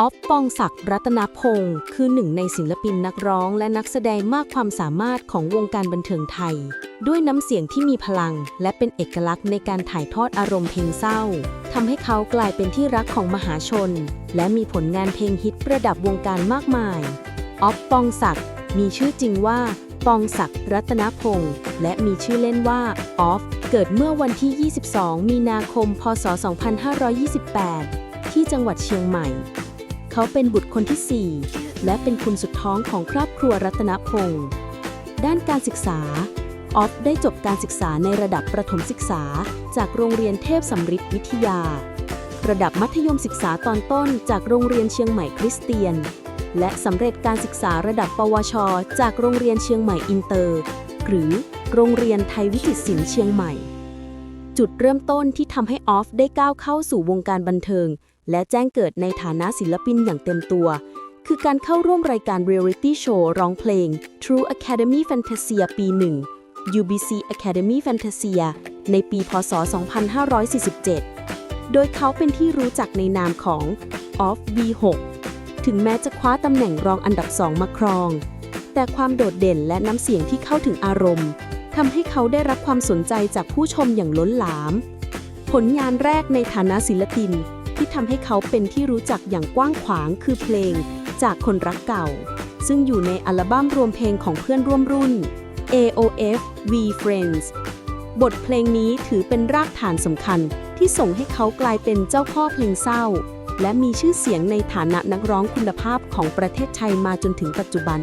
ออฟปองศักดิ์รัตนพงศ์คือหนึ่งในศิลปินนักร้องและนักแสดงมากความสามารถของวงการบันเทิงไทย ด้วยน้ำเสียงที่มีพลัง และเป็นเอกลักษณ์ในการถ่ายทอดอารมณ์เพลงเศร้าทำให้เขากลายเป็นที่รักของมหาชน และมีผลงานเพลงฮิตประดับวงการมากมายออฟปองศักดิ์มีชื่อจริงว่า ปองศักดิ์รัตนพงศ์และมีชื่อเล่นว่าออฟเกิดเมื่อวันที่ 22 มีนาคม พศ 2528 ที่จังหวัดเชียงใหม่ เขาเป็นบุตรคนที่ 4 และเป็นคุณสุดท้องของครอบครัวรัตนพงศ์ด้านการศึกษา ออฟได้จบการศึกษาในระดับประถมศึกษา จากโรงเรียนเทพสำริดวิทยา ระดับมัธยมศึกษาตอนต้นจากโรงเรียนเชียงใหม่คริสเตียน และสำเร็จการศึกษาระดับปวช จากโรงเรียนเชียงใหม่อินเตอร์ หรือโรงเรียนไทยวิจิตรศิลป์เชียงใหม่ จุดเริ่มต้นที่ทำให้ออฟได้ก้าวเข้าสู่วงการบันเทิง และแจ้งเกิดในฐานะศิลปินอย่างเต็มตัว คือการเข้าร่วมรายการเรียลิตี้โชว์ร้องเพลง True Academy Fantasia ปี 1 UBC Academy Fantasia ในปี พศ 2547 โดยเขาเป็นที่รู้จักในนามของ Off V6 ถึงแม้จะคว้าตำแหน่งรองอันดับ2มาครอง แต่ความโดดเด่นและน้ำเสียงที่เข้าถึงอารมณ์ทำให้เขาได้รับความสนใจจากผู้ชมอย่างล้นหลาม ผลงานแรกในฐานะศิลปิน ที่ทำให้เขาเป็นที่รู้จักอย่างกว้างขวางคือเพลง จากคนรักเก่า ซึ่งอยู่ในอัลบั้มรวมเพลงของเพื่อนร่วมรุ่น AOF V Friends บทเพลงนี้ถือเป็นรากฐานสำคัญที่ส่งให้เขากลายเป็นเจ้าพ่อเพลงเศร้า และมีชื่อเสียงในฐานะนักร้องคุณภาพของประเทศไทยมาจนถึงปัจจุบัน